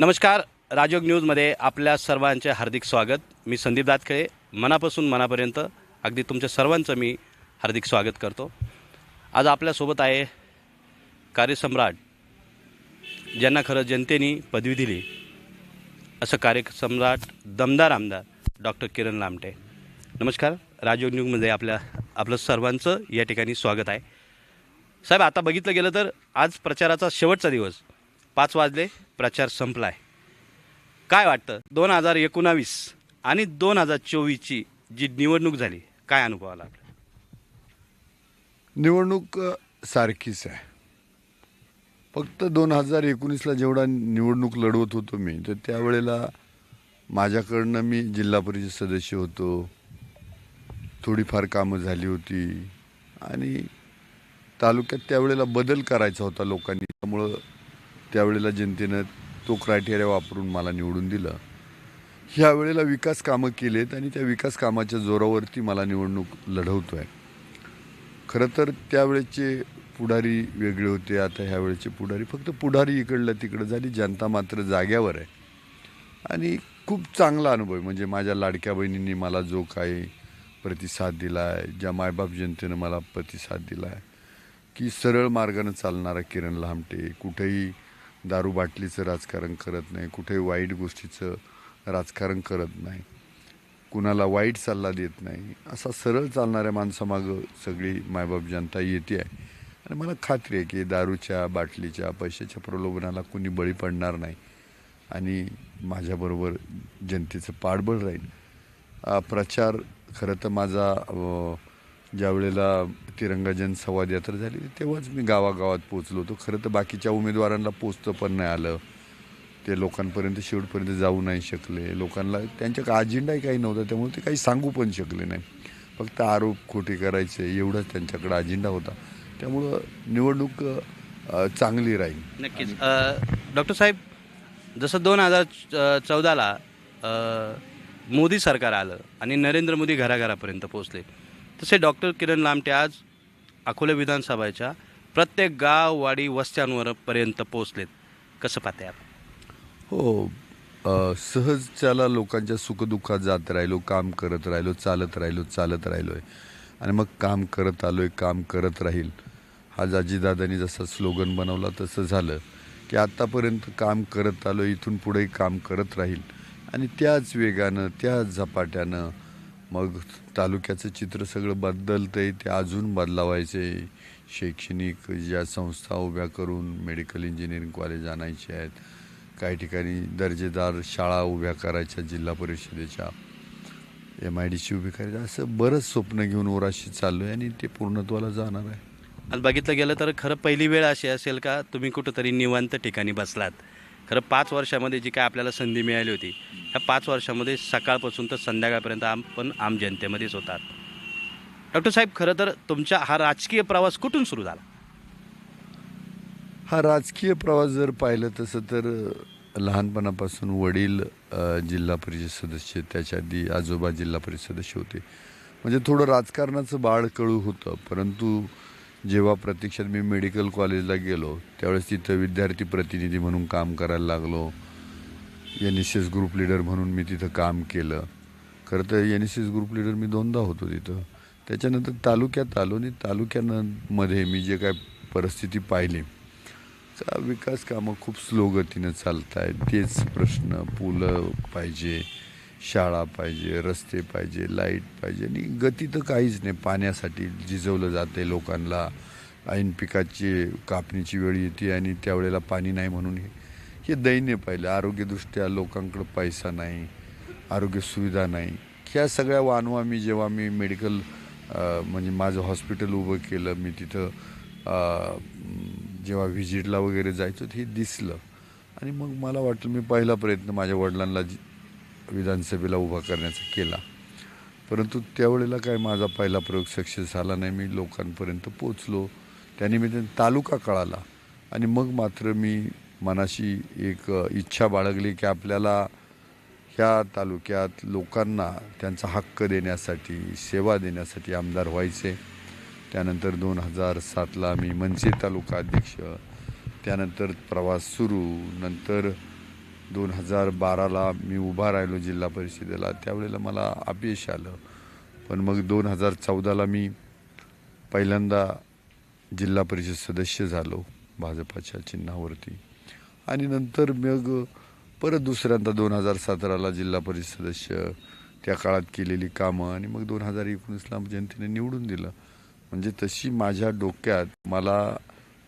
नमस्कार राजयोग न्यूजमध्ये आपल्या सर्वांचे हार्दिक स्वागत. मी संदीप दातखळे मनापासून मनापर्यंत अगदी तुमच्या सर्वांचं मी हार्दिक स्वागत करतो. आज आपल्यासोबत आहे कार्यसम्राट ज्यांना खरं जनतेने पदवी दिली. असं कार्यसम्राट दमदार आमदार डॉक्टर किरण लामटे. नमस्कार राजयोग न्यूजमध्ये आपल्या आपलं सर्वांचं या ठिकाणी स्वागत आहे. साहेब आता बघितलं गेलं तर आज प्रचाराचा शेवटचा दिवस. पाच वाजले प्रचार संपला आहे काय वाटतं? दोन हजार एकोणावीस आणि दोन हजार चोवीसची जी निवडणूक झाली काय अनुभव आला आपला निवडणूक सारखीच आहे. फक्त दोन हजार एकोणीसला जेवढा निवडणूक लढवत होतो मी तर त्यावेळेला माझ्याकडनं मी जिल्हा परिषद सदस्य होतो. थोडीफार कामं झाली होती आणि तालुक्यात त्यावेळेला बदल करायचा होता लोकांनी. त्यामुळं त्यावेळेला जनतेनं तो क्रायटेरिया वापरून मला निवडून दिलं. ह्या वेळेला विकास कामं केलेत आणि त्या विकास कामाच्या जोरावरती मला निवडणूक लढवतो आहे खरं तर त्यावेळेचे पुढारी वेगळे होते आता ह्यावेळेचे पुढारी फक्त पुढारी इकडलं तिकडं झाली जनता मात्र जाग्यावर आहे. आणि खूप चांगला अनुभव आहे. म्हणजे माझ्या लाडक्या बहिणींनी मला जो काही प्रतिसाद दिला आहे ज्या मायबाप जनतेनं मला प्रतिसाद दिला आहे की सरळ मार्गानं चालणारा किरण लामटे कुठेही दारू बाटलीचं राजकारण करत नाही कुठेही वाईट गोष्टीचं राजकारण करत नाही कुणाला वाईट सल्ला देत नाही असा सरळ चालणाऱ्या माणसामागं सगळी मायबाप जनता येते आहे. आणि मला खात्री आहे की दारूच्या बाटलीच्या पैशाच्या प्रलोभनाला कुणी बळी पडणार नाही. आणि माझ्याबरोबर जनतेचं पाठबळ राहील. प्रचार खरं तर माझा ज्या वेळेला तिरंगा संवाद यात्रा झाली. तेव्हाच मी गावागावात पोचलो होतो. खरं तर बाकीच्या उमेदवारांना पोचतं पण नाही आलं. ते लोकांपर्यंत शेवटपर्यंत जाऊ नाही शकले. लोकांना त्यांच्या अजेंडाही काही नव्हता. त्यामुळे ते काही सांगू पण शकले नाही. फक्त आरोप खोटे करायचे एवढाच त्यांच्याकडे अजेंडा होता. त्यामुळं निवडणूक चांगली राहील. नक्कीच. डॉक्टर साहेब जसं दोन हजार चौदाला मोदी सरकार आलं आणि नरेंद्र मोदी घराघरापर्यंत पोहोचले तसे डॉक्टर किरण लामटे आज अकोले विधानसभेच्या प्रत्येक गाव वाडी वस्त्यांवरपर्यंत पोहोचलेत. कसं पाहते आपण? हो सहजच्याला सहज त्याला लोकांच्या सुखदुःखात जात राहिलो काम करत राहिलो चालत राहिलो चालत राहिलो आहे आणि मग काम करत आलो आहे काम करत राहील. हा जाजीदादांनी जसा स्लोगन बनवला तसं झालं की आत्तापर्यंत काम करत आलो इथून पुढेही काम करत राहील. आणि त्याच वेगानं त्याच झपाट्यानं मग तालुक्याचं चित्र सगळं बदलतं आहे ते अजून बदलावायचे शैक्षणिक ज्या संस्था उभ्या करून मेडिकल इंजिनिअरिंग कॉलेज आणायचे आहेत काही ठिकाणी दर्जेदार शाळा उभ्या करायच्या जिल्हा परिषदेच्या एम आय डी सी उभी करायची असं बरंच स्वप्न घेऊन ओराशी चाललो आहे आणि ते पूर्णत्वाला जाणार आहे. आज बघितलं गेलं तर खरं पहिली वेळ अशी असेल का तुम्ही कुठंतरी निवांत ठिकाणी बसलात. खरं पाच वर्षामध्ये जी काय आपल्याला संधी मिळाली होती ह्या पाच वर्षामध्ये सकाळपासून तर संध्याकाळपर्यंत आपण आम जनतेमध्येच होतात. डॉक्टर साहेब खरं तर तुमचा हा राजकीय प्रवास कुठून सुरू झाला? हा राजकीय प्रवास जर पाहिलं तसं तर लहानपणापासून वडील जिल्हा परिषद सदस्य त्याच्या आधी आजोबा जिल्हा परिषद सदस्य होते. म्हणजे थोडं राजकारणाचं बाळ कळू होतं परंतु जेव्हा प्रत्यक्षात मी मेडिकल कॉलेजला गेलो त्यावेळेस तिथं विद्यार्थी प्रतिनिधी म्हणून काम करायला लागलो. N S S group leader म्हणून मी तिथं काम केलं. खरं तर N S S group leader मी दोनदा होतो तिथं. त्याच्यानंतर तालुक्यात आलो आणि तालुक्यामध्ये मी जे काय परिस्थिती पाहिली का विकास कामं खूप स्लो गतीनं चालत आहेत तेच प्रश्न पुलं पाहिजे. शाळा पाहिजे रस्ते पाहिजे लाइट पाहिजे. आणि गती तर काहीच नाही. पाण्यासाठी झिजवलं जाते लोकांना. ऐन पिकाची कापणीची वेळ येते आणि त्यावेळेला पाणी नाही म्हणून हे हे दैन्य पाहिलं. आरोग्यदृष्ट्या लोकांकडं पैसा नाही आरोग्य सुविधा नाही. ह्या सगळ्या वानवा मी जेव्हा मी मेडिकल म्हणजे माझं हॉस्पिटल उभं केलं मी तिथं जेव्हा व्हिजिटला वगैरे जायचो हे दिसलं. आणि मग मला वाटलं मी पहिला प्रयत्न माझ्या वडिलांना विधानसभेला उभा करण्याचा केला. परंतु त्यावेळेला काय माझा पहिला प्रयोग सक्सेस झाला नाही. मी लोकांपर्यंत पोचलो त्यानिमित्ताने तालुका कळाला. आणि मग मात्र मी मनाशी एक इच्छा बाळगली की आपल्याला ह्या तालुक्यात लोकांना त्यांचा हक्क देण्यासाठी सेवा देण्यासाठी आमदार व्हायचे. त्यानंतर दोन हजार सातला मी मनसे तालुका अध्यक्ष. त्यानंतर प्रवास सुरू. नंतर दोन हजार बाराला मी उभा राहिलो जिल्हा परिषदेला. त्यावेळेला मला अपयश आलं. पण मग दोन हजार चौदाला मी पहिल्यांदा जिल्हा परिषद सदस्य झालो भाजपाच्या चिन्हावरती. आणि नंतर मग परत दुसऱ्यांदा दोन हजार सतराला जिल्हा परिषद सदस्य त्या काळात केलेली कामं आणि मग दोन हजार एकोणीसला जनतेने निवडून दिलं. म्हणजे तशी माझ्या डोक्यात मला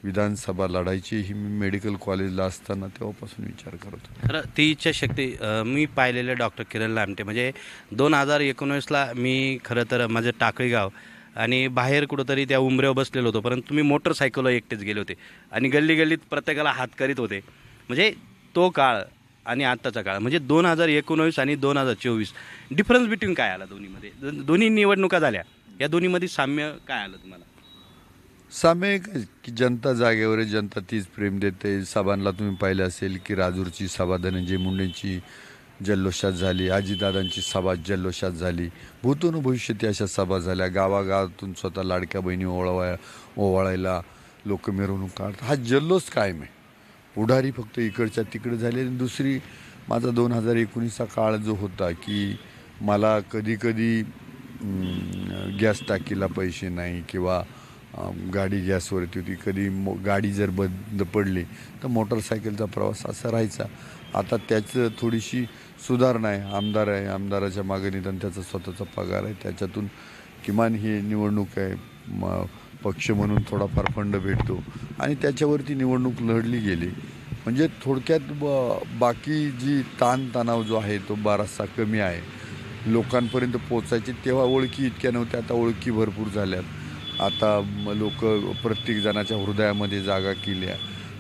विधानसभा लढायची ही मी मेडिकल कॉलेजला असताना तेव्हापासून विचार करत खरं ती इच्छाशक्ती शक्ती मी पाहिलेलं डॉक्टर किरण लामटे. म्हणजे दोन हजार एकोणीसला मी खरं तर माझं टाकळी गाव आणि बाहेर कुठंतरी त्या उंबऱ्यावर बसलेलो होतो. परंतु तुम्ही मोटरसायकलवर एकटेच गेले होते आणि गल्ली गल्लीत प्रत्येकाला हात करीत होते. म्हणजे तो काळ आणि आत्ताचा काळ. म्हणजे दोन हजार एकोणवीस आणि दोन हजार चोवीस. डिफरन्स बिटवीन काय आला दोन्हीमध्ये? दोन्ही निवडणुका झाल्या. या दोन्हीमध्ये साम्य काय आलं तुम्हाला? सामायिक की जनता जागेवर आहे जनता तीच प्रेम देते. सभांना तुम्ही पाहिलं असेल की राजूरची सभा धनंजय मुंडेंची जल्लोषात झाली आजीदादांची सभा जल्लोषात झाली. भूतून भविष्यती अशा सभा झाल्या. गावागावातून स्वतः लाडक्या बहिणी ओळवाय ओवाळायला लोक मिरवणूक काढतात. हा जल्लोष कायम आहे. पुढारी फक्त इकडच्या तिकडे झाले. आणि दुसरी माझा दोन हजार एकोणीसचा काळ जो होता की मला कधी कधी गॅस टाकीला पैसे नाही किंवा गाडी गॅसवरती होती. कधी मो गाडी जर बंद पडली तर मोटरसायकलचा प्रवास असा राहायचा. आता त्याचं थोडीशी सुधारणा आहे. आमदार आहे. आमदाराच्या मागे निदान त्याचा स्वतःचा पगार आहे. त्याच्यातून किमान ही निवडणूक आहे. म पक्ष म्हणून थोडाफार फंड भेटतो. आणि त्याच्यावरती निवडणूक लढली गेली. म्हणजे थोडक्यात ब बाकी जी ताणतणाव जो आहे तो बराचसा कमी आहे. लोकांपर्यंत पोचायचे तेव्हा ओळखी इतक्या नव्हत्या. आता ओळखी भरपूर झाल्यात. आता लोक प्रत्येक जणाच्या हृदयामध्ये जागा केल्या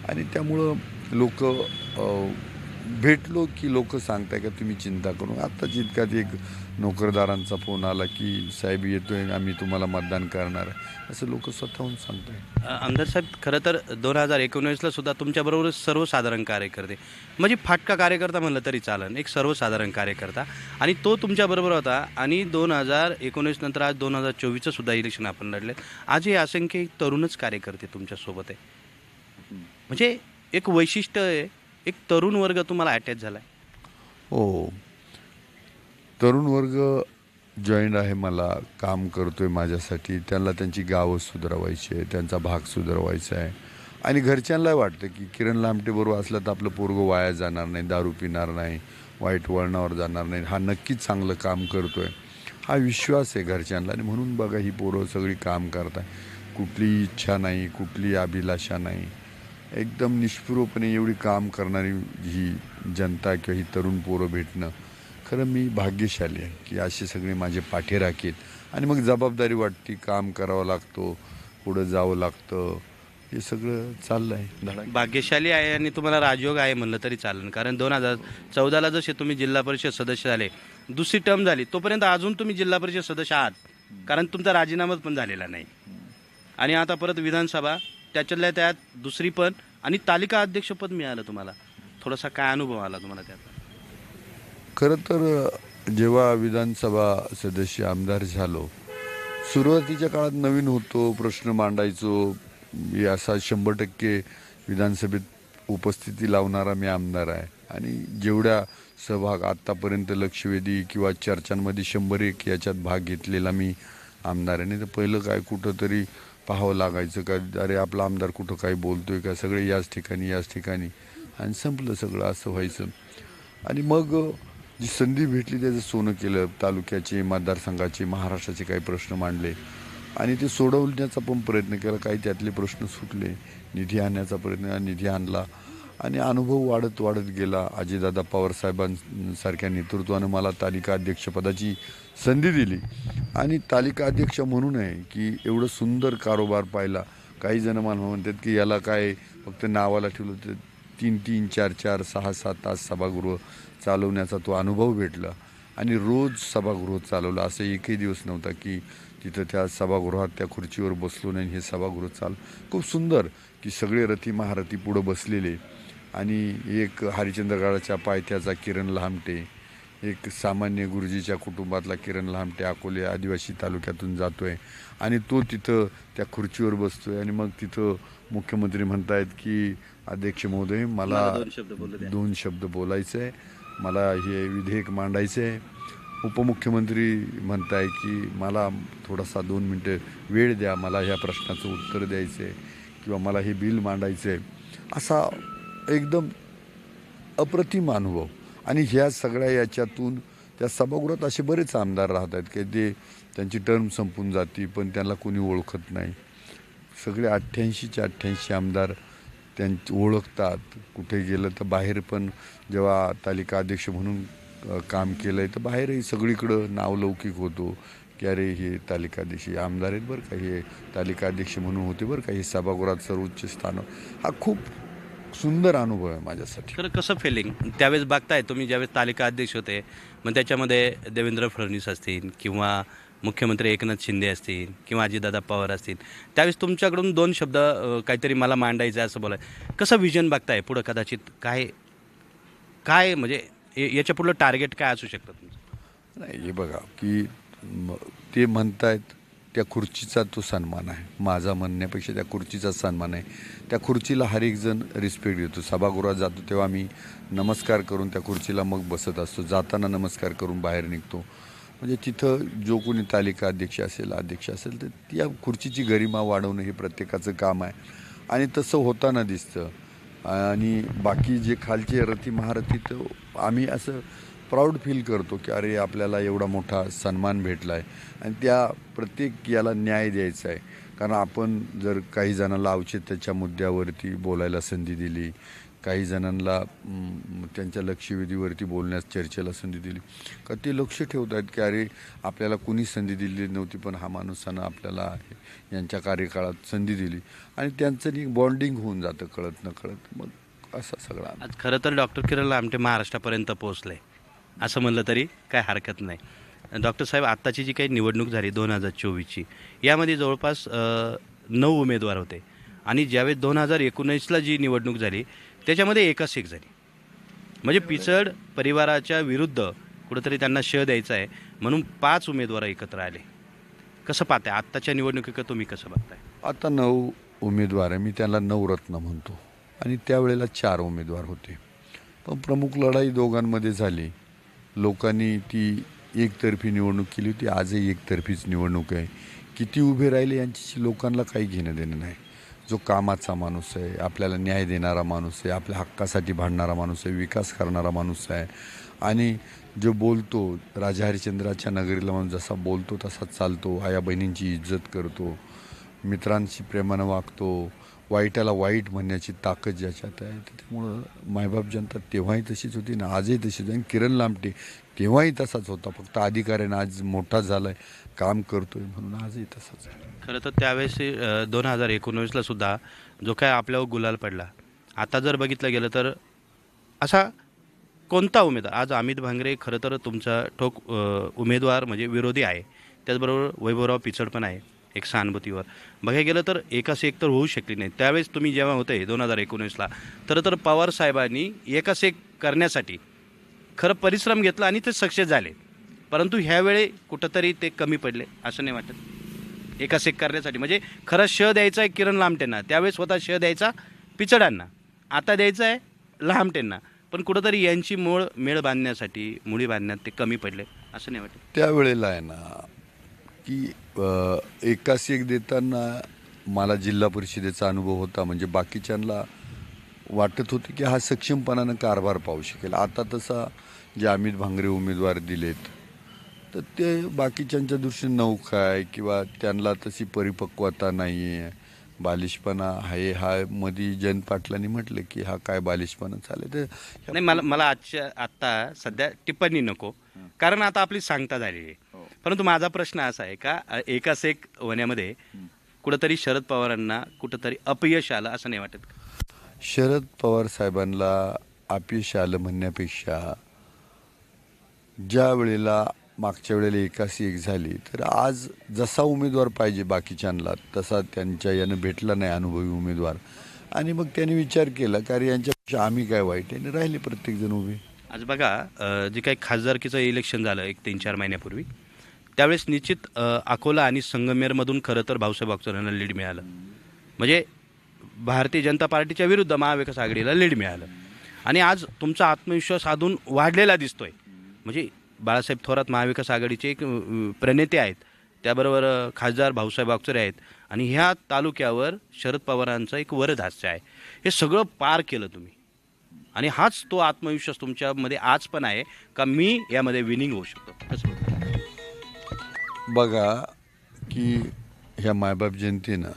आणि त्यामुळं लोक भेटलो की लोक सांगताय का तुम्ही चिंता करू? आत्ताच इतक्यात एक नोकरदारांचा फोन आला की साहेब येतोय आम्ही तुम्हाला मतदान करणार आहे. असं लोक स्वतःहून सांगताय. आमदार साहेब खरं तर दोन हजार एकोणीसला सुद्धा तुमच्याबरोबर सर्वसाधारण कार्यकर्ते. म्हणजे फाटका कार्यकर्ता म्हणलं तरी चालन एक सर्वसाधारण कार्यकर्ता. आणि तो तुमच्याबरोबर होता आणि दोन हजार एकोणीस नंतर आज दोन हजार चोवीसचं सुद्धा इलेक्शन आपण लढले आज हे असंख्य तरुणच कार्यकर्ते तुमच्यासोबत आहे. म्हणजे एक वैशिष्ट्य आहे एक तरुण वर्ग तुम्हाला अटॅच झाला आहे हो. तरुण वर्ग जॉईंट आहे मला काम करतोय माझ्यासाठी. त्यांना त्यांची गावं सुधारवायची आहे त्यांचा भाग सुधारवायचा आहे. आणि घरच्यांना वाटतं की किरण लामटे बरोबर असलं तर आपलं पोरगं वाया जाणार नाही दारू पिणार नाही वाईट वळणावर जाणार नाही. हा नक्कीच चांगलं काम करतोय. हा विश्वास आहे घरच्यांना. आणि म्हणून बघा ही पोरं सगळी काम करताय. कुठली इच्छा नाही कुठली अभिलाषा नाही. एकदम निष्ठुरपणे एवढी काम करणारी ही जनता किंवा ही तरुण पोरं भेटणं खरं मी भाग्यशाली आहे की असे सगळे माझे पाठीराख आणि मग जबाबदारी वाटते काम करावं लागतो पुढं जावं लागतं. हे सगळं चाललं आहे. धडा भाग्यशाली आहे आणि तुम्हाला राजयोग आहे म्हणलं तरी चालेल. कारण दोन हजार चौदाला जसे तुम्ही जिल्हा परिषद सदस्य झाले दुसरी टर्म झाली तोपर्यंत अजून तुम्ही जिल्हा परिषद सदस्य आहात. कारण तुमचा राजीनामाच पण झालेला नाही. आणि आता परत विधानसभा त्याच्यातल्या त्यात दुसरी पण आणि तालिका अध्यक्षपद मिळालं तुम्हाला. थोडासा काय अनुभव आला तुम्हाला त्यात खरं तर जेव्हा विधानसभा सदस्य आमदार झालो सुरुवातीच्या काळात नवीन होतो प्रश्न मांडायचो मी असा शंभर टक्के विधानसभेत उपस्थिती लावणारा मी आमदार आहे. आणि जेवढ्या सहभाग आत्तापर्यंत लक्षवेधी किंवा चर्चांमध्ये शंभर एक याच्यात भाग घेतलेला मी आमदार आहे. नाही तर पहिलं काय कुठंतरी पाहावं लागायचं का? अरे आपला आमदार कुठं काय बोलतोय का? सगळे याच ठिकाणी याच ठिकाणी. आणि संपलं सगळं असं व्हायचं. आणि मग जी संधी भेटली त्याचं सोनं केलं. तालुक्याचे मतदारसंघाचे महाराष्ट्राचे काही प्रश्न मांडले. आणि ते सोडवण्याचा पण प्रयत्न केला. काही त्यातले प्रश्न सुटले. निधी आणण्याचा प्रयत्न निधी आणला. आणि अनुभव वाढत वाढत गेला. अजितदादा पवारसाहेबांसारख्या नेतृत्वानं मला तालिका अध्यक्षपदाची संधी दिली. आणि तालिका अध्यक्ष म्हणून आहे की एवढं सुंदर कारोबार पाहिला. काही जण मला म्हणतात की याला काय फक्त नावाला ठेवलं तर तीन तीन चार चार सहा सात तास सभागृह चालवण्याचा तो अनुभव भेटला. आणि रोज सभागृह चालवलं. असं एकही दिवस नव्हता की तिथं त्या सभागृहात त्या खुर्चीवर बसलो नाही हे सभागृह चाल खूप सुंदर की सगळे रथी महारथी पुढं बसलेले. आणि एक हरिचंद्रगडाच्या पायथ्याचा किरण लांबटे एक सामान्य गुरुजीच्या कुटुंबातला किरण लामटे अकोले आदिवासी तालुक्यातून जातोय. आणि तो तिथं त्या खुर्चीवर बसतोय आणि मग तिथं मुख्यमंत्री म्हणतायत की अध्यक्ष महोदय मला मला दोन शब्द बोलू द्या. दोन शब्द बोलायचं आहे मला हे विधेयक मांडायचं आहे उपमुख्यमंत्री म्हणताय की मला थोडासा दोन मिनटं वेळ द्या मला ह्या प्रश्नाचं उत्तर द्यायचं आहे किंवा मला हे बिल मांडायचं आहे असा एकदम अप्रतिम अनुभव. आणि ह्या सगळ्या याच्यातून त्या सभागृहात असे बरेच आमदार राहत आहेत की ते त्यांची टर्म संपून जाते पण त्यांना कोणी ओळखत नाही. सगळे अठ्ठ्याऐंशीचे अठ्ठ्याऐंशी आमदार त्यांची ओळखतात. कुठे गेलं तर बाहेर पण जेव्हा तालिका अध्यक्ष म्हणून काम केलं आहे तर बाहेरही सगळीकडं नावलौकिक होतो. की अरे हे तालिकाध्यक्ष हे आमदार आहेत बरं का हे तालिका अध्यक्ष म्हणून होते बरं का हे सभागृहात सर्वोच्च स्थान. हा खूप सुंदर अनुभव आहे माझ्यासाठी. खरं कसं फिलिंग त्यावेळेस बघताय तुम्ही ज्यावेळेस तालिका अध्यक्ष होते मग त्याच्यामध्ये देवेंद्र फडणवीस असतील किंवा मुख्यमंत्री एकनाथ शिंदे असतील किंवा अजितदादा पवार असतील त्यावेळेस तुमच्याकडून दोन शब्द काहीतरी मला मांडायचं आहे असं बोलाय. कसं विजन बघताय पुढं कदाचित? काय काय म्हणजे याच्या पुढलं टार्गेट काय असू शकतं तुमचं? नाही हे बघा की ते म्हणतायत त्या खुर्चीचा तो सन्मान आहे. माझा म्हणण्यापेक्षा त्या खुर्चीचा सन्मान आहे. त्या खुर्चीला हर एक जण रिस्पेक्ट देतो. सभागृहात जातो तेव्हा आम्ही नमस्कार करून त्या खुर्चीला मग बसत असतो. जाताना नमस्कार करून बाहेर निघतो. म्हणजे तिथं जो कोणी तालिका अध्यक्ष असेल अध्यक्ष असेल तर त्या खुर्चीची गरिमा वाढवणं हे प्रत्येकाचं काम आहे. आणि तसं होताना दिसतं. आणि बाकी जे खालचे रथी महारथी तर आम्ही असं प्राऊड फील करतो की अरे आपल्याला एवढा मोठा सन्मान भेटला आहे आणि त्या प्रत्येक याला न्याय द्यायचा आहे. कारण आपण जर काही जणांना औचित्याच्या मुद्द्यावरती बोलायला संधी दिली काही जणांना त्यांच्या लक्षवेधीवरती बोलण्यास चर्चेला संधी दिली का ते लक्ष ठेवत आहेत की अरे आपल्याला कुणी संधी दिली नव्हती पण हा माणूसानं आपल्याला यांच्या कार्यकाळात संधी दिली. आणि त्यांचं एक बॉन्डिंग होऊन जातं कळत न कळत. मग असा सगळा आज खरं तर डॉक्टर किरण आमटे महाराष्ट्रापर्यंत पोहोचले. असं म्हणलं तरी काय हरकत नाही. डॉक्टर साहेब आत्ताची जी काही निवडणूक झाली दोन हजार चोवीसची यामध्ये जवळपास नऊ उमेदवार होते. आणि ज्यावेळेस दोन हजार एकोणीसला जी निवडणूक झाली त्याच्यामध्ये एकच एक झाली. म्हणजे पिचड परिवाराच्या विरुद्ध कुठंतरी त्यांना शह द्यायचा आहे म्हणून पाच उमेदवार एकत्र आले. कसं पाहताय? आत्ताच्या निवडणुकीकडे तुम्ही कसं बघताय? आता नऊ उमेदवार आहे. मी त्याला नवरत्न म्हणतो. आणि त्यावेळेला चार उमेदवार होते. पण प्रमुख लढाई दोघांमध्ये झाली. लोकांनी ती एकतर्फी निवडणूक केली होती. आजही एकतर्फीच निवडणूक आहे. किती उभे राहिले यांच्याशी लोकांना काही घेणं देणं नाही. जो कामाचा माणूस आहे आपल्याला न्याय देणारा माणूस आहे आपल्या हक्कासाठी भांडणारा माणूस आहे विकास करणारा माणूस आहे. आणि जो बोलतो राजा हरिश्चंद्राच्या नगरीला माणूस जसा बोलतो तसा चालतो आया बहिणींची इज्जत करतो मित्रांशी प्रेमानं वागतो वाईटाला वाईट म्हणण्याची ताकद ज्याच्यात आहे त्याच्यामुळं त्यामुळं मायबाप जनता तेव्हाही तशीच होती ना आजही तशीच आणि किरण लांबटे तेव्हाही तसाच होता. फक्त अधिकाऱ्यानं आज मोठा झाला आहे काम करतोय म्हणून आजही तसाच आहे. खरं तर त्यावेळेस दोन हजार एकोणवीसला सुद्धा जो काय आपल्यावर गुलाल पडला. आता जर बघितलं गेलं तर असा कोणता उमेदवार? आज अमित भांगरे खरं तर तुमचा ठोक उमेदवार म्हणजे विरोधी आहे. त्याचबरोबर वैभवराव पिचड पण आहे. एक सहानुभूतीवर. बघायला गेलं तर एकास एक तर होऊ शकली नाही. त्यावेळेस तुम्ही जेव्हा होते दोन हजार एकोणीसला तर तर पवार साहेबांनी एकास एक करण्यासाठी खरं परिश्रम घेतला आणि ते सक्सेस झाले. परंतु ह्यावेळी कुठंतरी ते कमी पडले असं नाही वाटत. एकास एक करण्यासाठी. म्हणजे खरं श द्यायचा आहे किरण लामटेंना. त्यावेळेस स्वतः श द्यायचा पिचडांना आता द्यायचं आहे लामटेंना. पण कुठंतरी यांची मूळ मेळ बांधण्यासाठी मुळी बांधण्यात ते कमी पडले असं नाही वाटत. त्यावेळेला आहे ना की एकास एक देताना मला जिल्हा परिषदेचा अनुभव होता. म्हणजे बाकीच्यांना वाटत होते की हा सक्षमपणानं कारभार पाहू शकेल. आता तसा जे अमित भांगरे उमेदवार दिलेत तर ते बाकीच्यांच्या दृष्टीने नौका आहे किंवा त्यांना तशी परिपक्वता नाही आहे बालिशपणा आहे हा मधी जयंत पाटलांनी म्हटलं की हा काय बालिशपणा चालेल तर नाही मला मला आजच्या आत्ता सध्या टिप्पणी नको. कारण आता आपली सांगता झालेली आहे. परंतु माझा प्रश्न असा आहे का अ, एकास एक होण्यामध्ये कुठंतरी शरद पवारांना कुठंतरी अपयश आलं असं नाही वाटत का? शरद पवार साहेबांना अपयश आलं म्हणण्यापेक्षा ज्या वेळेला मागच्या वेळेला एकासी एक झाली तर आज जसा उमेदवार पाहिजे बाकीच्यांना तसा त्यांच्या यानं भेटला नाही अनुभवी उमेदवार. आणि मग त्यांनी विचार केला का अरे यांच्यापेक्षा आम्ही काय वाईट आणि राहिले प्रत्येकजण उभे. आज बघा जे काही खासदारकीचं इलेक्शन झालं एक तीन चार महिन्यापूर्वी त्यावेळेस निश्चित अकोला आणि संगमेरमधून खरं तर भाऊसाहेब अक्षरांना लीड मिळालं. म्हणजे भारतीय जनता पार्टीच्या विरुद्ध महाविकास आघाडीला लीड मिळालं. आणि आज तुमचा आत्मविश्वास अजून वाढलेला दिसतोय. म्हणजे बाळासाहेब थोरात महाविकास आघाडीचे एक प्रणेते आहेत. त्याबरोबर खासदार भाऊसाहेब वागचोरे आहेत. आणि ह्या तालुक्यावर शरद पवारांचं एक वरदहास्य आहे. हे सगळं पार केलं तुम्ही. आणि हाच तो आत्मविश्वास तुमच्यामध्ये आज पण आहे का मी यामध्ये विनिंग होऊ शकतो? असं बघा की ह्या मायबाप जयंतीनं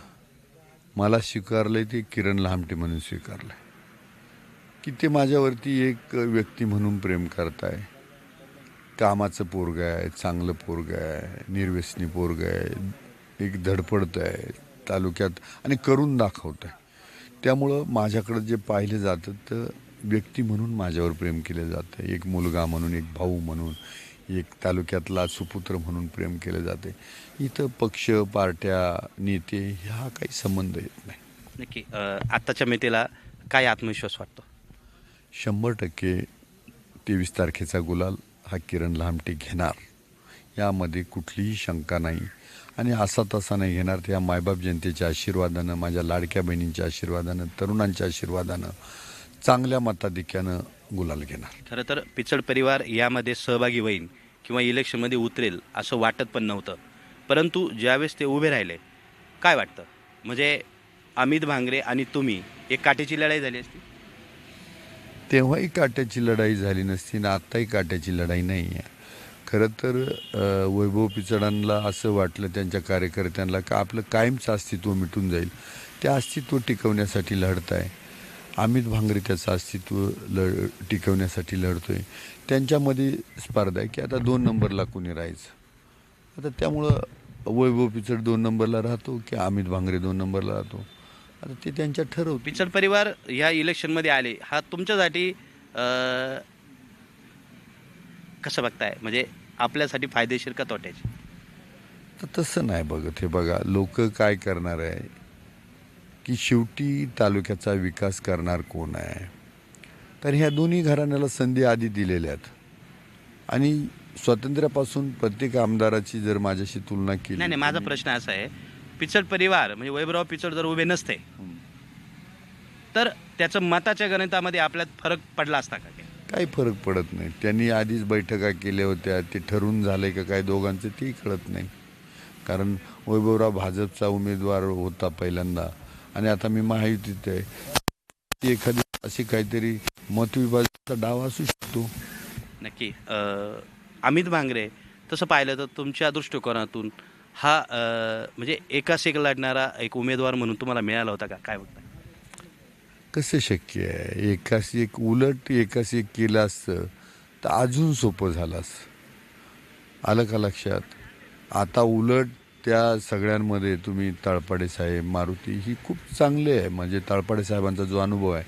मला स्वीकारलंय ते किरण लहामटे म्हणून स्वीकारलंय. की ते माझ्यावरती एक व्यक्ती म्हणून प्रेम करताय. कामाचं पोरग आहे चांगलं पोरग आहे निर्व्यसनी पोरग आहे एक धडपडत आहे तालुक्यात आणि करून दाखवत आहे त्यामुळं माझ्याकडं जे पाहिलं जातं तर व्यक्ती म्हणून माझ्यावर प्रेम केलं जातं एक मुलगा म्हणून एक भाऊ म्हणून एक तालुक्यातला सुपुत्र म्हणून प्रेम केलं जाते. इथं पक्ष पार्ट्या नेते ह्या काही संबंध येत नाही. नक्की आत्ताच्या मेतेला काय आत्मविश्वास वाटतो? शंभर टक्के तेवीस तारखेचा गुलाल हा किरण लहामटे घेणार. यामध्ये कुठलीही शंका नाही. आणि असा तसा नाही घेणार त्या मायबाप जनतेच्या आशीर्वादानं माझ्या लाडक्या बहिणींच्या आशीर्वादानं तरुणांच्या आशीर्वादानं चांगल्या मताधिक्यानं गुलाल घेणार. खरं तर पिचड परिवार यामध्ये सहभागी होईल किंवा इलेक्शनमध्ये उतरेल असं वाटत पण नव्हतं. परंतु ज्यावेळेस ते उभे राहिले काय वाटतं? म्हणजे अमित भांगरे आणि तुम्ही एक काटेची लढाई झाली असती? तेव्हाही काट्याची लढाई झाली नसती ना आत्ताही काट्याची लढाई नाही आहे. खरं तर वैभव पिचडांना असं वाटलं त्यांच्या कार्यकर्त्यांना का आपलं कायमचं अस्तित्व मिटून जाईल? त्या अस्तित्व टिकवण्यासाठी लढत आहे अमित भांगरे त्याचं अस्तित्व लढ टिकवण्यासाठी लढतोय. त्यांच्यामध्ये स्पर्धा आहे की आता दोन नंबरला कोणी राहायचं? आता त्यामुळं वैभव पिचड दोन नंबरला राहतो की अमित भांगरे दोन नंबरला राहतो? आता ते त्यांच्या ठरवतं पिचड परिवार या इलेक्शनमध्ये आले. हा तुमच्यासाठी कसं बघताय? म्हणजे आपल्यासाठी फायदेशीर का तोट्याची? तर तसं नाही बघत हे बघा. लोक काय करणार आहे? की शेवटी तालुक्याचा विकास करणार कोण आहे? तर ह्या दोन्ही घराण्याला संधी आधी दिलेल्या आहेत. आणि स्वातंत्र्यापासून प्रत्येक आमदाराची जर माझ्याशी तुलना केली नाही नाही माझा प्रश्न असा आहे पिचड परिवार म्हणजे वैभवराव पिचड जर उभे नसते तर त्याचं मताच्या गणितामध्ये आपल्यात फरक पडला असता का? काही फरक पडत नाही. त्यांनी आधीच बैठका केल्या होत्या ते ठरून झालंय का काय दोघांचं तेही कळत नाही. कारण वैभवराव भाजपचा उमेदवार होता पहिल्यांदा. आणि आता मी महायुतीत आहे. एखादी अशी काहीतरी मतविभाजनाचा डाव असू शकतो. नक्की. अमित भांगरे तसं पाहिलं तर तुमच्या दृष्टिकोनातून हा म्हणजे एकास एक लढणारा एक उमेदवार म्हणून तुम्हाला मिळाला होता का? काय बघता? कसं शक्य आहे? एकास एक उलट एकास एक केलं असतं तर अजून सोपं झालं असतं. आलं का लक्षात? आता उलट त्या सगळ्यांमध्ये तुम्ही तळपाडे साहेब मारुती ही खूप चांगली आहे. म्हणजे तळपाडे साहेबांचा जो अनुभव आहे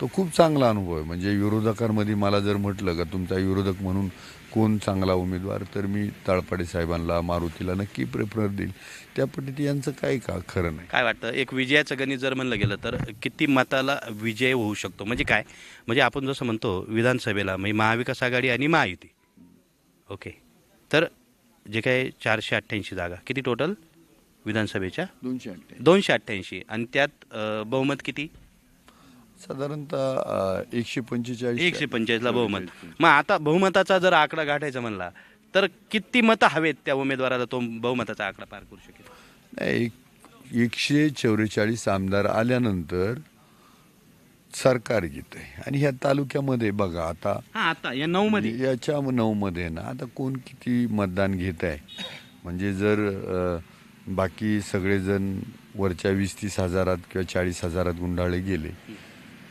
तो खूप चांगला अनुभव आहे. म्हणजे विरोधकांमध्ये मला जर म्हटलं का तुमचा विरोधक म्हणून कोण चांगला उमेदवार तर मी तळपाडे साहेबांना मारुतीला नक्की प्रेफर देईल. त्या पद्धती यांचं काही का खरं नाही? काय वाटतं? एक विजयाचं गणित जर म्हणलं गेलं तर किती मताला विजय होऊ शकतो? म्हणजे काय? म्हणजे आपण जसं म्हणतो विधानसभेला म्हणजे महाविकास आघाडी आणि महायुती. ओके. तर जे काय चारशे अठ्ठ्याऐंशी जागा. किती टोटल विधानसभेच्या? दोनशे अठ्ठ्याऐंशी. दोनशे अठ्ठ्याऐंशी. आणि त्यात अं, बहुमत किती? साधारणतः अं, एकशे पंचेचाळीस एकशे पंचेचाळीसला बहुमत. मग आता बहुमताचा जर आकडा गाठायचा म्हणला तर किती मतं हवेत त्या उमेदवाराला तो बहुमताचा आकडा पार करू शकेल? नाही एक एकशे चौवेचाळीस आमदार आल्यानंतर सरकार घेत आहे. आणि ह्या तालुक्यामध्ये बघा आता हा आता या नऊ मध्ये याच्या नऊमध्ये ना आता कोण किती मतदान घेत आहे? म्हणजे जर अ, बाकी सगळेजण वरच्या वीस तीस हजारात किंवा चाळीस हजारात गुंडाळे गेले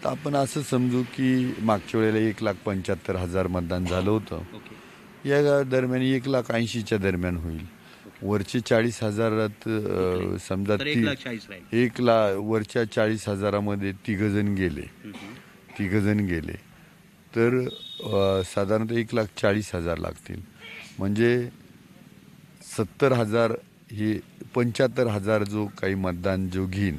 तर आपण असं समजू की मागच्या वेळेला एक लाख पंच्याहत्तर हजार मतदान झालं होतं. ओके. या दरम्यान एक लाख ऐंशीच्या दरम्यान होईल. वरचे चाळीस हजारात अ, समजा तर एक ती लाख चाळीस राहील. एक ला वरच्या चाळीस हजारामध्ये तिघजण गेले. तिघजण गेले. तर अ, साधारणतः एक लाख चाळीस हजार लागतील. म्हणजे सत्तर हजार हे पंच्याहत्तर हजार जो काही मतदान जो घेईन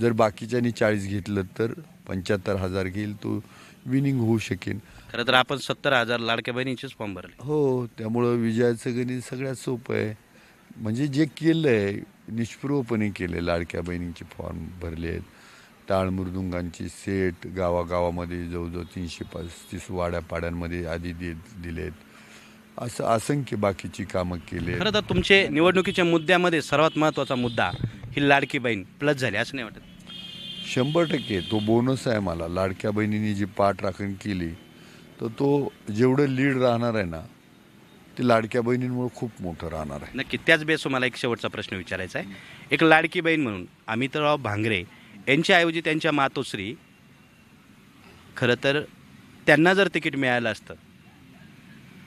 जर बाकीच्यांनी चाळीस घेतलं तर पंच्याहत्तर हजार घेईल तो विनिंग होऊ शकेल. खरं तर आपण सत्तर हजार लाडक्या बहिणीचेच फॉर्म भरले. हो त्यामुळं विजयाचं गणित सगळ्यात सोपं आहे. म्हणजे जे केलं आहे निष्प्रभपणे केलं आहे लाडक्या बहिणींचे फॉर्म भरले आहेत टाळ मृदुंगांची सेट गावागावामध्ये जवळजवळ तीनशे पस्तीस वाड्या पाड्यांमध्ये आधी देत दिलेत. असं असंख्य बाकीची कामं केली खरं तर तुमचे निवडणुकीच्या मुद्द्यामध्ये सर्वात महत्त्वाचा मुद्दा ही लाडकी बहीण प्लस झाली असं नाही वाटत? शंभर टक्के. तो बोनस आहे मला. लाडक्या बहिणींनी जी पाठ राखण केली तर तो जेवढं लीड राहणार आहे ना ते लाडक्या बहिणींमुळे खूप मोठं राहणार आहे. नक्की त्याच बेसवर मला एक शेवटचा प्रश्न विचारायचा आहे. एक लाडकी बहीण म्हणून अमितराव भांगरे. यांच्याऐवजी त्यांच्या मातोश्री खरं तर त्यांना जर तिकीट मिळालं असतं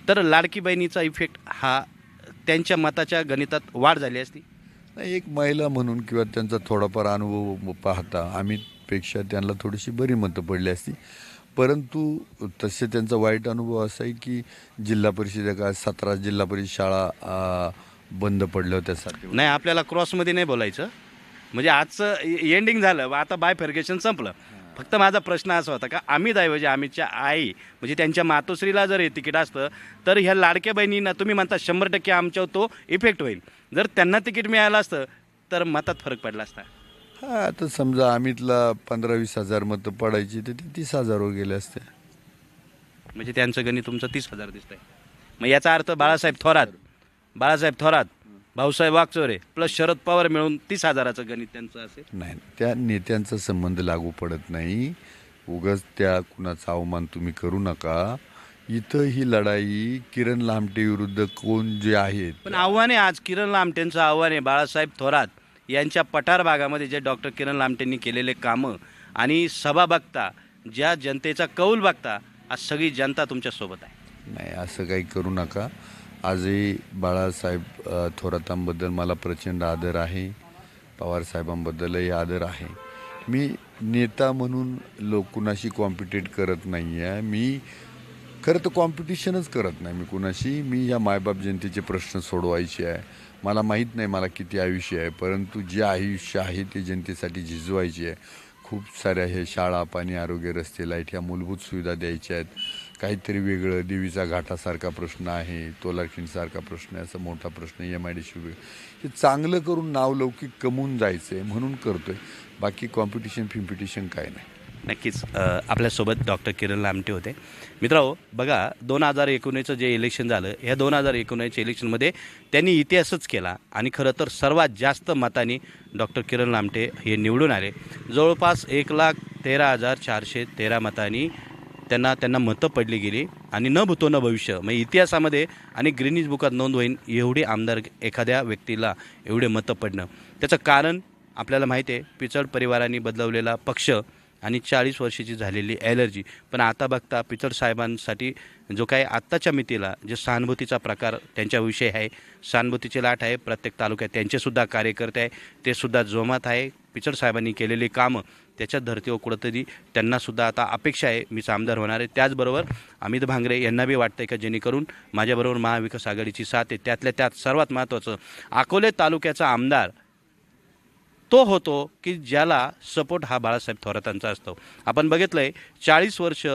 तर लाडकी बहिणीचा इफेक्ट हा त्यांच्या मताच्या गणितात वाढ झाली असती? नाही एक महिला म्हणून किंवा त्यांचा थोडाफार अनुभव पाहता अमितपेक्षा त्यांना थोडीशी बरी मतं पडली असती. परंतु तसे त्यांचा वाईट अनुभव असा आहे की जिल्हा परिषदे का सतरा जिल्हा परिषद शाळा बंद पडल्या होत्या नाही आपल्याला क्रॉसमध्ये नाही बोलायचं. म्हणजे आजचं एंडिंग झालं आता बाय फेर्गेशन संपलं. फक्त माझा प्रश्न असा होता का अमित ऐवजी अमितच्या आई म्हणजे त्यांच्या मातोश्रीला जर हे तिकीट असतं तर ह्या लाडक्या बहिणींना तुम्ही म्हणता शंभर टक्के आमच्यावर तो इफेक्ट होईल. जर त्यांना तिकीट मिळालं असतं तर मतात फरक पडला असता. हा आता समजा अमितला पंधरा वीस हजार मतं पडायची तर ते तीस हजारवर गेले असते. म्हणजे त्यांचं गणित तुमचं तीस हजार दिसतंय. मग याचा अर्थ बाळासाहेब थोरात बाळासाहेब थोरात भाऊसाहेब वागचोरे प्लस शरद पवार मिळून तीस हजाराचं गणित त्यांचं असेल? नाही त्या नेत्यांचा संबंध लागू पडत नाही. उगाच त्या कुणाचा अवमान तुम्ही करू नका. इथं ही लढाई किरण लामटे विरुद्ध कोण जे आहेत? पण आव्हान आहे आज किरण लामटेंचं आव्हान आहे. बाळासाहेब थोरात यांच्या पठार भागामध्ये जे डॉक्टर किरण लामटेंनी केलेले कामं आणि सभा बघता ज्या जनतेचा कौल बघता आज सगळी जनता तुमच्यासोबत आहे. नाही असं काही करू नका. आजही बाळासाहेब थोरातांबद्दल मला प्रचंड आदर आहे. पवारसाहेबांबद्दलही आदर आहे. मी नेता म्हणून लोक कुणाशी कॉम्पिटेट करत नाही आहे मी खरं तर कॉम्पिटिशनच करत नाही मी कुणाशी. मी या मायबाप जनतेचे प्रश्न सोडवायचे आहे. मला माहीत नाही मला किती आयुष्य आहे परंतु जे आयुष्य आहे ते जनतेसाठी झिजवायचे आहे. खूप साऱ्या हे शाळा पाणी आरोग्य रस्ते लाइट ह्या मूलभूत सुविधा द्यायच्या आहेत. काहीतरी वेगळं देवीचा घाटासारखा प्रश्न आहे तोलाखिणसारखा प्रश्न आहे असा मोठा प्रश्न एम आय डी सी हे चांगलं करून नावलौकिक कमवून जायचं आहे म्हणून करतो आहे बाकी कॉम्पिटिशन फिम्पिटिशन काय नाही. नक्कीच. आपल्यासोबत डॉक्टर किरण लामटे होते. मित्रांनो बघा दोन हजार एकोणीसचं जे इलेक्शन झालं ह्या दोन हजार एकोणीसच्या इलेक्शनमध्ये त्यांनी इतिहासच केला आणि खरं तर सर्वात जास्त मतांनी डॉक्टर किरण लामटे हे निवडून आले. जवळपास एक लाख तेरा हजार चारशे तेरा मतांनी त्यांना त्यांना मतं पडली गेली आणि न भूतो न भविष्य. म्हणजे इतिहासामध्ये आणि ग्रीनिज बुकात नोंद होईल एवढे आमदार एखाद्या व्यक्तीला एवढे मतं पडणं. त्याचं कारण आपल्याला माहिती आहे पिचड परिवारांनी बदलवलेला पक्ष आणि चाळीस वर्षाची झालेली ॲलर्जी पण आता बघता पिचड साहेबांसाठी जो काय आत्ताच्या मितीला जे सहानुभूतीचा प्रकार त्यांच्याविषयी आहे सहानुभूतीची लाट आहे प्रत्येक तालुक्यात त्यांचेसुद्धा कार्यकर्ते आहे ते सुद्धा जोमात आहे पिचड साहेबांनी केलेली कामं त्याच्या धर्तीवर कुठंतरी त्यांनासुद्धा आता अपेक्षा आहे मीच आमदार होणार आहे. त्याचबरोबर अमित भांगरे यांना बी वाटतं का जेणेकरून माझ्याबरोबर महाविकास आघाडीची साथ आहे त्यातल्या त्यात सर्वात महत्त्वाचं अकोले तालुक्याचा आमदार तो होतो की ज्याला सपोर्ट हा बाळासाहेब थोरातांचा असतो. आपण बघितलं आहे चाळीस वर्ष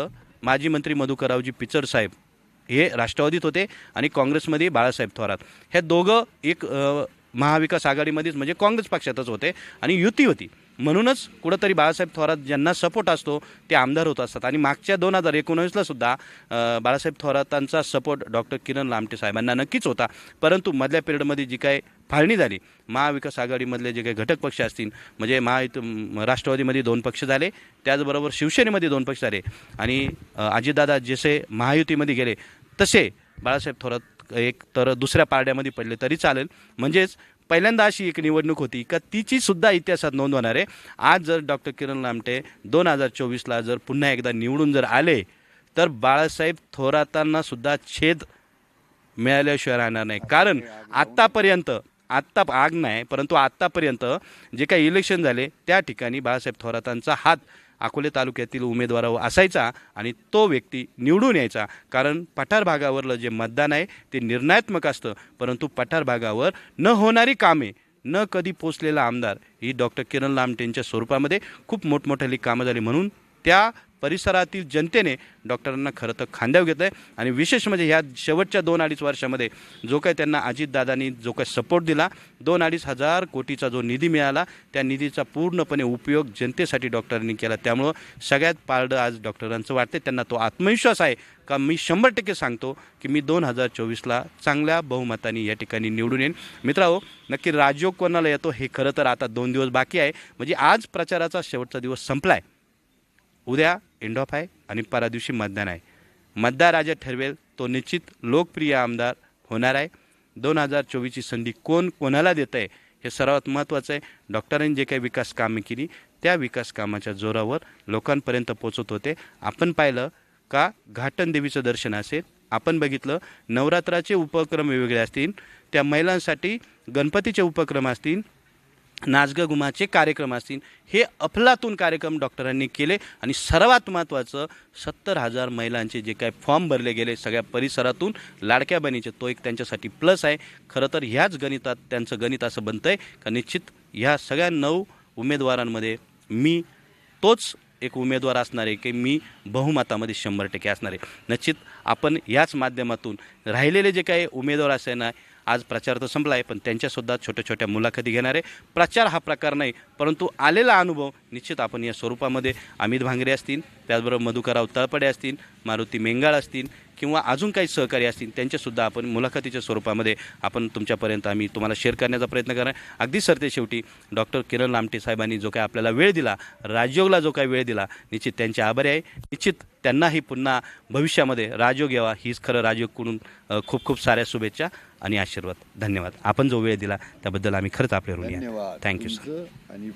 माजी मंत्री मधुकररावजी पिचड साहेब हे राष्ट्रवादीत होते आणि काँग्रेसमध्ये बाळासाहेब थोरात. हे दोघं एक महाविकास आघाडीमध्येच म्हणजे काँग्रेस पक्षातच होते आणि युती होती. म्हणूनच कुठंतरी बाळासाहेब थोरात ज्यांना सपोर्ट असतो ते आमदार होत असतात. आणि मागच्या दोन हजार एकोणीसला सुद्धा बाळासाहेब थोरातांचा सपोर्ट डॉक्टर किरण लामटे साहेबांना नक्कीच होता. परंतु मधल्या पिरियडमध्ये जी काय फाळणी झाली. महाविकास आघाडीमधले जे काही घटक पक्ष असतील म्हणजे महायुत राष्ट्रवादीमध्ये दोन पक्ष झाले त्याचबरोबर शिवसेनेमध्ये दोन पक्ष झाले. आणि अजितदादा जसे महायुतीमध्ये गेले तसे बाळासाहेब थोरात एक तर दुसऱ्या पारड्यामध्ये पडले तरी चालेल. म्हणजेच पहिल्यांदा अशी एक निवडणूक होती का तिची सुद्धा इतिहासात नोंद होणार आहे. आज जर डॉक्टर किरण लामटे दोन हजार चोवीसला जर पुन्हा एकदा निवडून जर आले तर बाळासाहेब थोरातांना सुद्धा छेद मिळाल्याशिवाय राहणार नाही. कारण आत्तापर्यंत आत्ता आग नाही परंतु आत्तापर्यंत जे काही इलेक्शन झाले त्या ठिकाणी बाळासाहेब थोरातांचा हात अकोले तालुक्यातील उमेदवारावर असायचा आणि तो व्यक्ती निवडून यायचा. कारण पठार भागावरलं जे मतदान आहे ते निर्णयात्मक असतं. परंतु पठार भागावर न होणारी कामे न कधी पोचलेला आमदार ही डॉक्टर किरण लामटेंच्या स्वरूपामध्ये खूप मोठमोठाली कामं झाली म्हणून त्या परिसरातील जनतेने डॉक्टरांना खरं तर खांद्यावर घेतलं आहे आणि विशेष म्हणजे ह्या शेवटच्या दोन अडीच वर्षामध्ये जो काही त्यांना अजितदादांनी जो काही सपोर्ट दिला दोन अडीच हजार कोटीचा जो निधी मिळाला त्या निधीचा पूर्णपणे उपयोग जनतेसाठी डॉक्टरांनी केला. त्यामुळं सगळ्यात पारडं आज डॉक्टरांचं वाटते त्यांना तो आत्मविश्वास आहे का? मी शंभर टक्के सांगतो की मी दोन हजार चोवीसला चांगल्या बहुमताने या ठिकाणी निवडून येईन. मित्रांनो नक्की राजयोग कोणाला येतो हे खरं तर आता दोन दिवस बाकी आहे. म्हणजे आज प्रचाराचा शेवटचा दिवस संपला आहे उद्या इंडॉफ ऑफ आहे आणि परा दिवशी मतदान आहे. मतदार राजा ठरवेल तो निश्चित लोकप्रिय आमदार होणार आहे. दोन हजार चोवीसची संधी कोण कोणाला देत आहे हे सर्वात महत्त्वाचं आहे. डॉक्टरांनी जे काही विकास कामे केली त्या विकास कामाच्या जोरावर लोकांपर्यंत पोचत होते. आपण पाहिलं का घाटन देवीचं दर्शन असेल आपण बघितलं नवरात्राचे उपक्रम वेगवेगळे असतील त्या महिलांसाठी गणपतीचे उपक्रम असतील नाचगं गुमाचे कार्यक्रम असतील हे अफलातून कार्यक्रम डॉक्टरांनी केले आणि सर्वात महत्त्वाचं सत्तर हजार महिलांचे जे काय फॉर्म भरले गेले सगळ्या परिसरातून लाडक्या बनीचे तो एक त्यांच्यासाठी प्लस आहे. खरं तर ह्याच गणितात त्यांचं गणित असं बनतं आहे का निश्चित ह्या सगळ्या नऊ उमेदवारांमध्ये मी तोच एक उमेदवार असणार आहे की मी बहुमतामध्ये शंभर टक्के असणार आहे. निश्चित आपण याच माध्यमातून राहिलेले जे काही उमेदवार असे ना आज प्रचार तर संपला आहे पण त्यांच्यासुद्धा छोट्या छोट्या मुलाखती घेणार. आहे प्रचार हा प्रकार नाही परंतु आलेला अनुभव निश्चित आपण या स्वरूपामध्ये अमित भांगरे असतील त्याचबरोबर मधुकरराव तळपडे असतील मारुती मेंगाळ असतील किंवा अजून काही सहकारी असतील त्यांच्यासुद्धा आपण मुलाखतीच्या स्वरूपामध्ये आपण तुमच्यापर्यंत आम्ही तुम्हाला शेअर करण्याचा प्रयत्न करणार. अगदी सरते शेवटी डॉक्टर किरण लामटे साहेबांनी जो काही आपल्याला वेळ दिला राजयोगला जो काही वेळ दिला निश्चित त्यांचे आभारी आहे. निश्चित त्यांनाही पुन्हा भविष्यामध्ये राजयोग यावा हीच खरं राजयोगकडून खूप खूप साऱ्या शुभेच्छा. आणि आशीर्वाद. धन्यवाद. आपण जो वेळ दिला त्याबद्दल आम्ही खरंच आपल्या ऋणी धन्यवाद. थँक्यू सर आणि